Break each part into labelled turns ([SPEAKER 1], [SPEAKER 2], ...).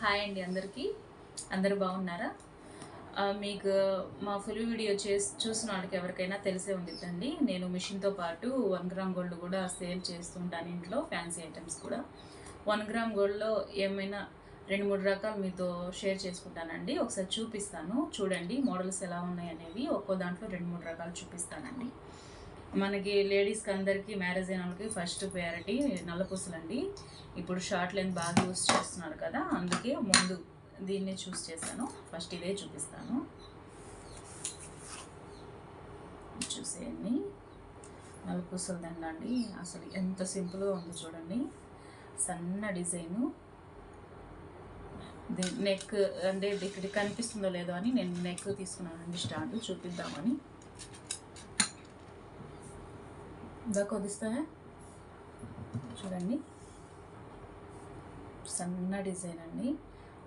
[SPEAKER 1] Hi అండి అందరికీ. అందరు బాగున్నారా? మీకు మా ఫుల్ వీడియో చేసి చూసిన వాళ్ళకి ఎవరికైనా తెలిసే ఉండిద్దండి. నేను మిషన్తో పాటు వన్ గ్రామ్ గోల్డ్ కూడా సేల్ చేస్తుంటాను ఇంట్లో ఫ్యాన్సీ ఐటమ్స్ కూడా. వన్ గ్రామ్ గోల్డ్లో ఏమైనా రెండు మూడు రకాలు మీతో షేర్ చేసుకుంటానండి. ఒకసారి చూపిస్తాను. చూడండి మోడల్స్ ఎలా ఉన్నాయి అనేవి. ఒక్కో దాంట్లో రెండు మూడు రకాలు చూపిస్తానండి. మనకి లేడీస్కి అందరికీ మ్యారేజ్ అయిన వాళ్ళకి ఫస్ట్ ప్రయారిటీ నల్లపూసలండి. ఇప్పుడు షార్ట్ లెంత్ బాగా యూస్ చేస్తున్నారు కదా అందుకే ముందు దీన్ని చూస్ చేశాను. ఫస్ట్ ఇదే చూపిస్తాను. చూసేయండి. నలుపూసల దండ అండి అసలు ఎంత సింపుల్గా ఉంది చూడండి. సన్న డిజైను నెక్ అంటే ఇక్కడ కనిపిస్తుందో లేదో అని నేను నెక్ తీసుకున్నానండి స్టార్ట్ చూపిద్దామని. ఇంకా కొదిస్తాయా చూడండి. సన్న డిజైన్ అండి.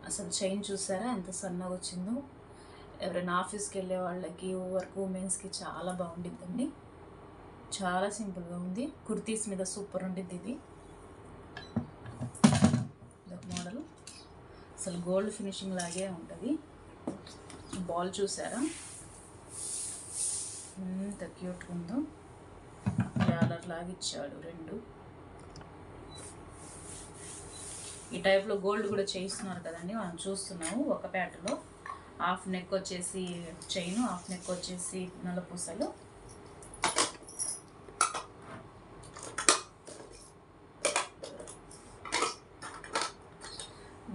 [SPEAKER 1] అసలు చైన్ చూసారా? ఎంత సన్నగా వచ్చిందో. ఎవరైనా ఆఫీస్కి వెళ్ళే వాళ్ళకి వర్క్ ఉమెన్స్కి చాలా బాగుండిద్దండి. చాలా సింపుల్గా ఉంది. కుర్తీస్ మీద సూపర్ ఉండిద్ది ఇది. మోడల్. అసలు గోల్డ్ ఫినిషింగ్ లాగే ఉంటుంది. బాల్ చూసారా? ఎంత క్యూట్గా ఉందో. డాలర్ లాగా ఇచ్చాడు రెండు. ఈ టైప్లో గోల్డ్ కూడా చేయిస్తున్నారు కదండి మనం చూస్తున్నాము ఒక ప్యాటలో హాఫ్ నెక్ వచ్చేసి చైన్ హాఫ్ నెక్ వచ్చేసి నల్లపూసలు.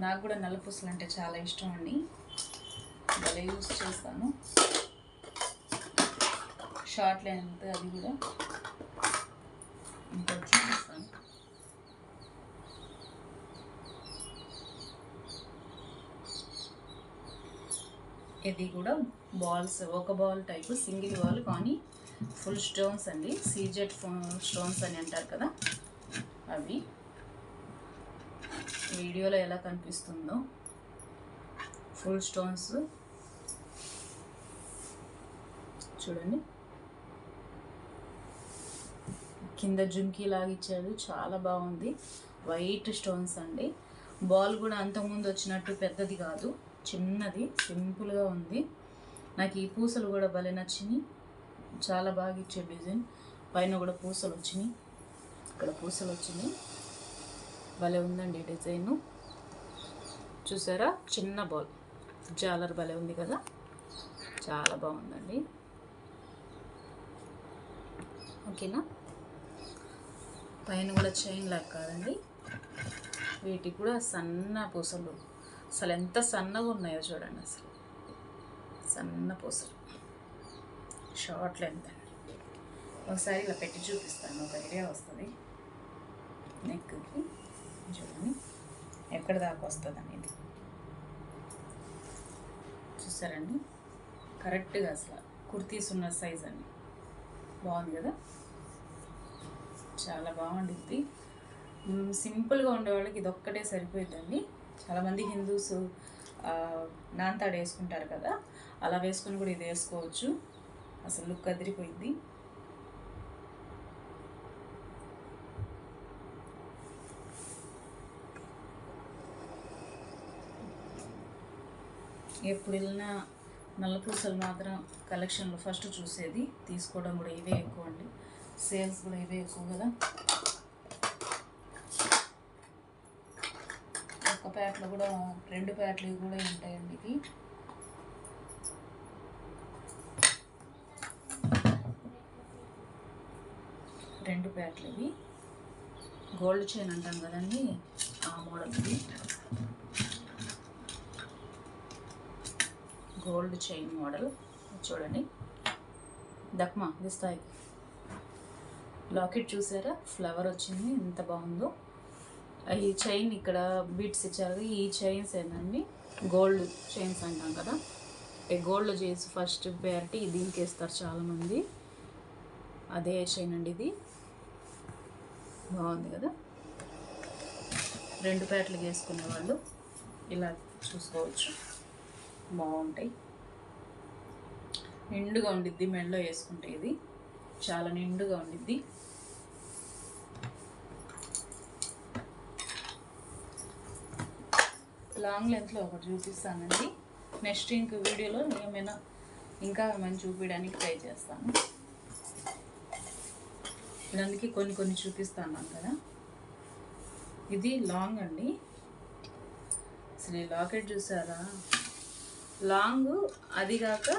[SPEAKER 1] నాకు కూడా నల్లపూసలు అంటే చాలా ఇష్టం అండి. భలే యూస్ చేస్తాను. షార్ట్ లెంత్ అది కూడా. ఇది కూడా బాల్స్ ఒక బాల్ టైపు సింగిల్ బాల్ కానీ ఫుల్ స్టోన్స్ అండి. సీజెడ్ స్టోన్స్ అని అంటారు కదా అవి. వీడియోలో ఎలా కనిపిస్తుందో. Full stones. చూడండి. కింద జుంకీ లాగా ఇచ్చాడు. చాలా బాగుంది. వైట్ స్టోన్స్ అండి. బాల్ కూడా అంతకుముందు వచ్చినట్టు పెద్దది కాదు. చిన్నది సింపుల్గా ఉంది. నాకు ఈ పూసలు కూడా భలే నచ్చినాయి. చాలా బాగా ఇచ్చే డిజైన్. పైన కూడా పూసలు వచ్చినాయి. ఇక్కడ పూసలు వచ్చినాయి. భలే ఉందండి డిజైను. చూసారా? చిన్న బాల్. జాలర్ భలే ఉంది కదా? చాలా బాగుందండి. ఓకేనా? పైన కూడా చైన్ లాగా కాదండి. వీటికి కూడా సన్న పూసలు. అసలు ఎంత సన్నగా ఉన్నాయో చూడండి అసలు. సన్న పూసలు. షార్ట్ లెంత్ అండి. ఒకసారి ఇలా పెట్టి చూపిస్తాను. ఒక ఐడియా వస్తుంది. నెక్కి చూడండి. ఎక్కడ దాకా వస్తుంది అనేది. చూసారండి? కరెక్ట్గా అసలు. కుర్తీస్ ఉన్న సైజ్ అండి. బాగుంది కదా? చాలా బాగుండిద్ది. సింపుల్గా ఉండేవాళ్ళకి ఇది ఒక్కటే సరిపోయిద్దండి చాలామంది హిందూస్ ఆ, నాంతాడు వేసుకుంటారు కదా అలా వేసుకొని కూడా ఇది వేసుకోవచ్చు. అసలు లుక్ అదిరిపోయింది ఎప్పుడు వెళ్ళినా నల్లపూసలు మాత్రం కలెక్షన్లో ఫస్ట్ చూసేది తీసుకోవడం కూడా ఇవే ఎక్కువ అండి. సేల్స్ కూడా ఇవే ఎక్కువ కదా. ఒక ప్యాట్లు కూడా రెండు ప్యాట్లు కూడా ఉంటాయండి ఇవి. రెండు ప్యాట్లు ఇవి గోల్డ్ చైన్ అంటాం కదండి ఆ మోడల్ ఇది. Gold chain model. చూడండి. దక్మా దిస్తాయి లాకెట్ చూసారా? ఫ్లవర్ వచ్చింది. ఎంత బాగుందో. ఈ చైన్ ఇక్కడ బీట్స్ ఇచ్చారు. ఈ చైన్స్ ఏంటండి గోల్డ్ చైన్స్ అంటాం కదా. ఈ గోల్డ్ చేసి ఫస్ట్ ప్రయారిటీ దీనికి వేస్తారు చాలామంది. అదే చైన్ అండి ఇది. బాగుంది కదా. రెండు ప్యాట్లు వేసుకునే వాళ్ళు ఇలా చూసుకోవచ్చు. బాగుంటాయి. నిండుగా ఉండిద్ది మెడలో వేసుకుంటే ఇది. చాలా నిండుగా ఉండిద్ది. లాంగ్ లెంత్లో ఒకటి చూపిస్తానండి. నెక్స్ట్ ఇంక వీడియోలో ఏమైనా ఇంకా ఏమైనా చూపించడానికి ట్రై చేస్తాను. అందుకే కొన్ని కొన్ని చూపిస్తాను కదా. ఇది లాంగ్ అండి. అసలు ఈ లాకెట్ చూసారా? లాంగ్ అది కాక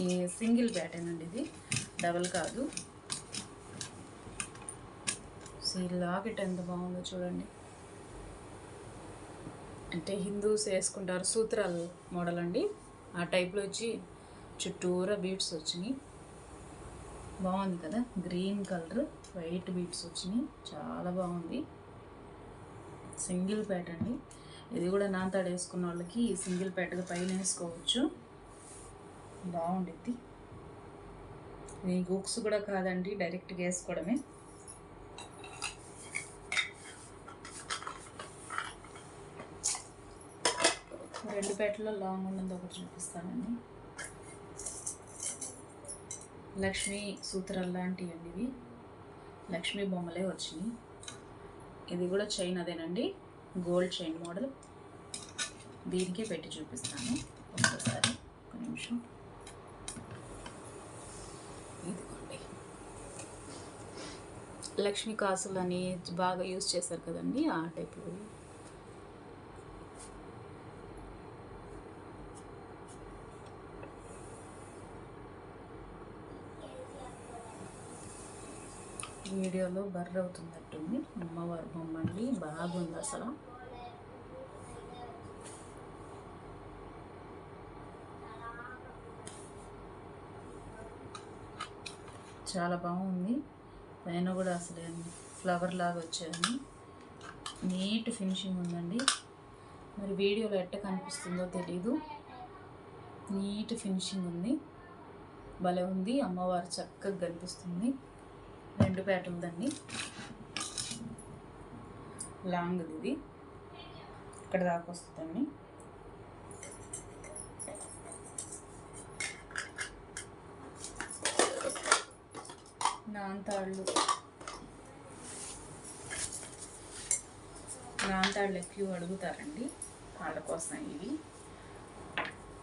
[SPEAKER 1] ఈ సింగిల్ ప్యాటర్న్ అండి ఇది. డబల్ కాదు. అసలు ఈ లాకెట్ ఎంత బాగుందో చూడండి. అంటే హిందూస్ వేసుకుంటారు సూత్రాలు మోడల్ అండి. ఆ టైప్లో వచ్చి చుట్టూరా బీట్స్ వచ్చినాయి. బాగుంది కదా? గ్రీన్ కలర్ వైట్ బీట్స్ వచ్చినాయి. చాలా బాగుంది. సింగిల్ ప్యాట్ అండి. ఇది కూడా నాంతాడు వేసుకున్న వాళ్ళకి సింగిల్ ప్యాట్గా పైన వేసుకోవచ్చు. బాగుండిద్ది. ఇది హుక్స్ కూడా కాదండి డైరెక్ట్గా వేసుకోవడమే రెండు పేటలో లాంగ్ ఉన్నది ఒకటి చూపిస్తానండి. లక్ష్మీ సూత్రాలు లాంటివి అండి ఇవి. లక్ష్మీ బొమ్మలే వచ్చినాయి. ఇది కూడా చైన్ అదేనండి గోల్డ్ చైన్ మోడల్. దీనికే పెట్టి చూపిస్తాను ఒక్కసారి ఒక నిమిషం. ఇదిగోండి. లక్ష్మీ కాసులు అని బాగా యూజ్ చేశారు కదండి ఆ టైప్లో. వీడియోలో బర్ర అవుతున్నట్టుంది అమ్మవారి బొమ్మ అండి. బాగుంది అసలు. చాలా బాగుంది. పైన కూడా అసలు ఫ్లవర్ లాగా వచ్చాయని. నీట్ ఫినిషింగ్ ఉందండి. మరి వీడియోలో ఎట్ట కనిపిస్తుందో తెలీదు. నీట్ ఫినిషింగ్ ఉంది. భలే ఉంది. అమ్మవారు చక్కగా కనిపిస్తుంది. రెండు ఉందండి లాంగ్ ఇది. ఇక్కడ దాకా వస్తుందండి. నాంతాళ్ళు. నాంతాళ్ళు ఎక్కువ అడుగుతారండి వాళ్ళ కోసం ఇవి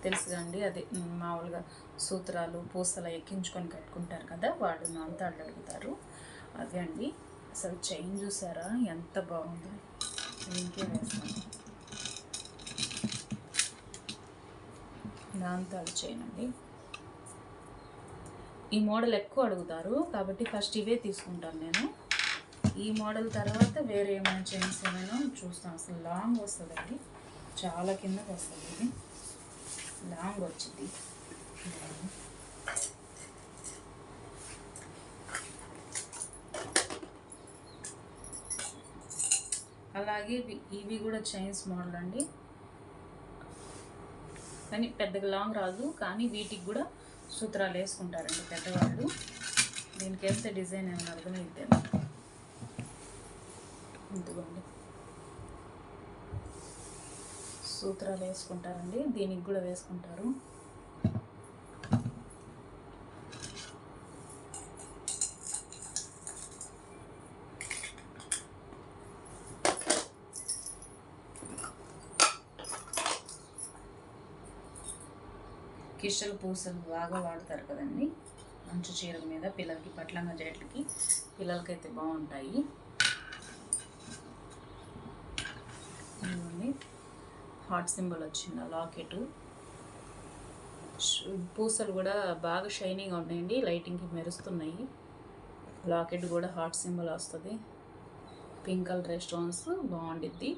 [SPEAKER 1] తెలుసుగా అదే మామూలుగా సూత్రాలు పూసలు ఎక్కించుకొని కట్టుకుంటారు కదా వాళ్ళు నాంతాళ్ళు అడుగుతారు. అదే అండి అసలు చైన్ చూసారా? ఎంత బాగుందో. ఇంకే వేస్తాను. నాంతాళ్ళు చైన్ అండి. ఈ మోడల్ ఎక్కువ అడుగుతారు కాబట్టి ఫస్ట్ ఇవే తీసుకుంటాను నేను. ఈ మోడల్ తర్వాత వేరే ఏమైనా చైన్స్ ఏమైనా చూస్తాను అసలు లాంగ్ వస్తుందండి. చాలా కిందకి వస్తుంది. ఇది లాంగ్ వచ్చింది. అలాగే ఇవి కూడా చైన్స్ మోడల్ అండి. కానీ పెద్దగా లాంగ్ రాదు. కానీ వీటికి కూడా సూత్రాలు వేసుకుంటారండి పెద్దవాళ్ళు. దీనికి వేస్తే డిజైన్ ఏమైనా అర్థమైద్దేమో ఇదిగోండి. సూత్రాలు వేసుకుంటారండి. దీనికి కూడా వేసుకుంటారు. కిషల్ పూసలు బాగా వాడతారు కదండి. మంచు చీరల మీద పిల్లలకి పట్లంగా జట్లకి పిల్లలకైతే బాగుంటాయి హార్ట్ హాట్ సింబల్ వచ్చింది? లాకెట్. పూసలు కూడా బాగా షైనింగ్ ఉన్నాయండి. లైటింగ్కి మెరుస్తున్నాయి. లాకెట్ కూడా హాట్ సింబల్ వస్తుంది. పింక్ కలర్ స్టోన్స్ బాగుండిద్ది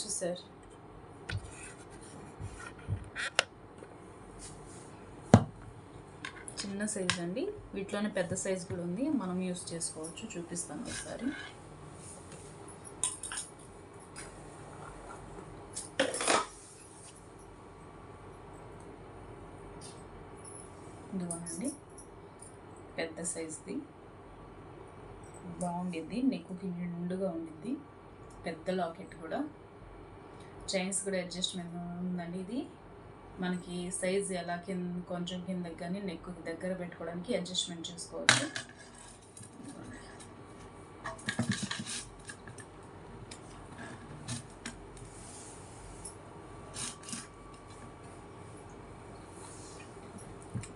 [SPEAKER 1] చూసారు. చిన్న సైజ్ అండి. వీటిలోనే పెద్ద సైజ్ కూడా ఉంది. మనం యూస్ చేసుకోవచ్చు. చూపిస్తాను ఒకసారి. ఇదిగోనండి. పెద్ద సైజ్ది బాగుండిద్ది. నెక్కుకి నిండుగా ఉండిద్ది. పెద్ద లాకెట్ కూడా. చైన్స్ కూడా అడ్జస్ట్మెంట్ ఉందండి ఇది. మనకి సైజ్ ఎలా కింద కొంచెం కిందకి కానీ నెక్ దగ్గర పెట్టుకోవడానికి అడ్జస్ట్మెంట్ చేసుకోవచ్చు.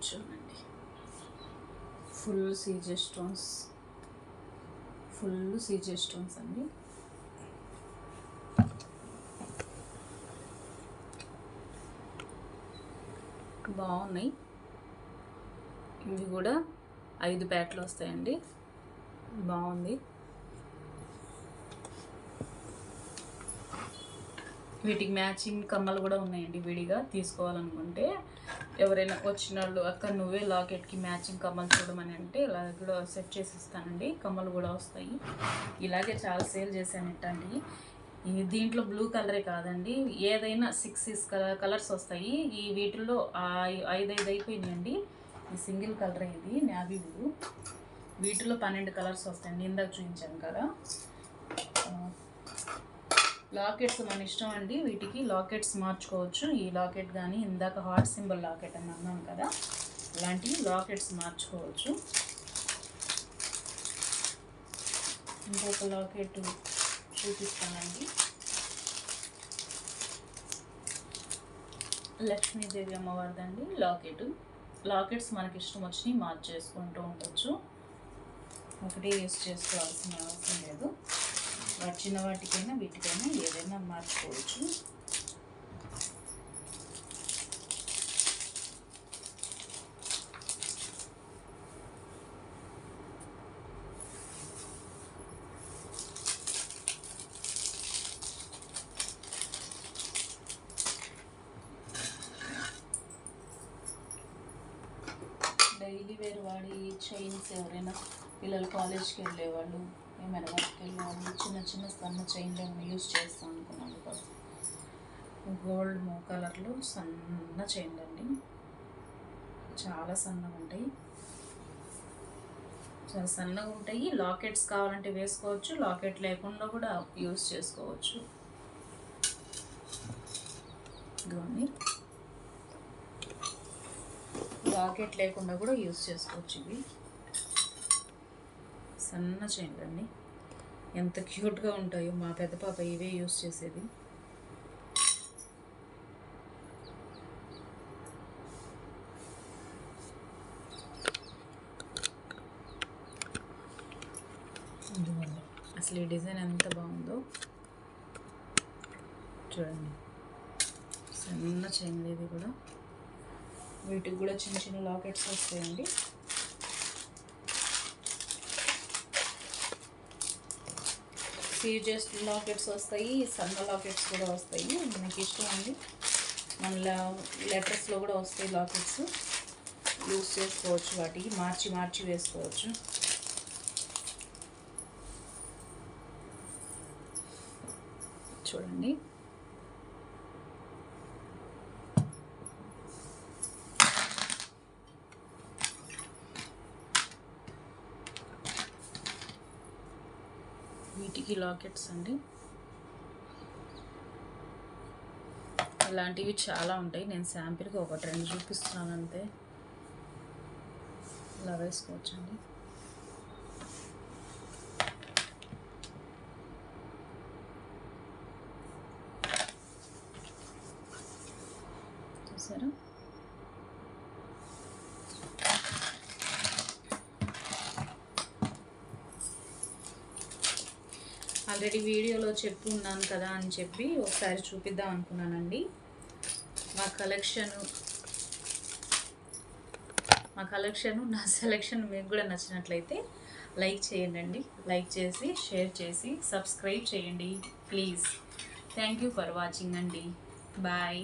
[SPEAKER 1] చూడండి. Full CZ stones full CZ stones అండి. బాగున్నాయి. ఇవి కూడా ఐదు ప్యాట్లు వస్తాయండి. బాగుంది. వీటికి మ్యాచింగ్ కమ్మలు కూడా ఉన్నాయండి విడిగా తీసుకోవాలనుకుంటే. ఎవరైనా వచ్చిన వాళ్ళు అక్క నువ్వే లాకెట్కి మ్యాచింగ్ కమ్మలు చూడమని అంటే ఇలా కూడా సెట్ చేసి ఇస్తానండి. కమ్మలు కూడా వస్తాయి. ఇలాగే చాలా సేల్ చేశాను ఇట్టండి దీంట్లో బ్లూ కలరే కాదండి. ఏదైనా సిక్స్ సిక్స్ కలర్స్ వస్తాయి. ఈ వీటిల్లో ఐ- ఐదు ఐదు అయిపోయినాయండి. ఈ సింగిల్ కలర్ ఇది నావీ బ్లూ. వీటిలో పన్నెండు కలర్స్ వస్తాయండి ఇందాక చూపించాను కదా. లాకెట్స్ మన ఇష్టం అండి. వీటికి లాకెట్స్ మార్చుకోవచ్చు. ఈ లాకెట్ కానీ ఇందాక హార్ట్ సింబల్ లాకెట్ అని అన్నాను కదా. అలాంటివి లాకెట్స్ మార్చుకోవచ్చు. ఇంకొక లాకెట్ చూపిస్తానండి. లక్ష్మీదేవి అమ్మవారిదండి లాకెట్. లాకెట్స్ మనకి ఇష్టం వచ్చి మార్చేసుకుంటూ ఉండొచ్చు. ఒకటే యూస్ చేసుకోవాల్సిన అవసరం లేదు. వచ్చిన చిన్న వాటికైనా వీటికైనా ఏదైనా మార్చుకోవచ్చు. చైన్స్ ఎవరైనా పిల్లలు కాలేజ్కి వెళ్ళేవాళ్ళు ఏమైనా వర్క్కి వెళ్ళేవాళ్ళు చిన్న చిన్న సన్న చైన్లు ఏమైనా యూజ్ చేస్తాం అనుకున్నాను గోల్డ్ మో కలర్లో సన్న చైన్లు అండి. చాలా సన్నగా ఉంటాయి. చాలా సన్నగా ఉంటాయి. లాకెట్స్ కావాలంటే వేసుకోవచ్చు లాకెట్ లేకుండా కూడా యూస్ చేసుకోవచ్చు. ఇదిగోండి. లాకెట్ లేకుండా కూడా యూస్ చేసుకోవచ్చు ఇవి. సన్న చైన్లు ఎంత క్యూట్గా ఉంటాయో మా పెద్ద పాప ఇవే యూస్ చేసేది. అసలు ఈ డిజైన్ ఎంత బాగుందో. చూడండి. సన్న చైన్ ఇది కూడా. వీటికి కూడా చిన్న చిన్న లాకెట్స్ వస్తాయండి. సీజెస్ లాకెట్స్ వస్తాయి సన్న లాకెట్స్ కూడా వస్తాయి. మనకి ఇష్టం అండి. మన లెటర్స్లో కూడా వస్తాయి లాకెట్స్. యూస్ చేసుకోవచ్చు వాటికి మార్చి మార్చి వేసుకోవచ్చు. చూడండి. వీటికి లాకెట్స్ అండి. ఇలాంటివి చాలా ఉంటాయి. నేను శాంపిల్గా ఒకటి రెండు చూపిస్తున్నాను అంతే. ఇలా వేసుకోవచ్చండి. చూసారా? ఆల్రెడీ వీడియోలో చెప్పు ఉన్నాను కదా అని చెప్పి ఒకసారి చూపిద్దాం అనుకున్నానండి. మా కలెక్షను మా కలెక్షన్ నా సెలెక్షన్ మీకు కూడా నచ్చినట్లయితే లైక్ చేయండి లైక్ చేసి షేర్ చేసి సబ్స్క్రైబ్ చేయండి please. Thank you for watching అండి. బాయ్.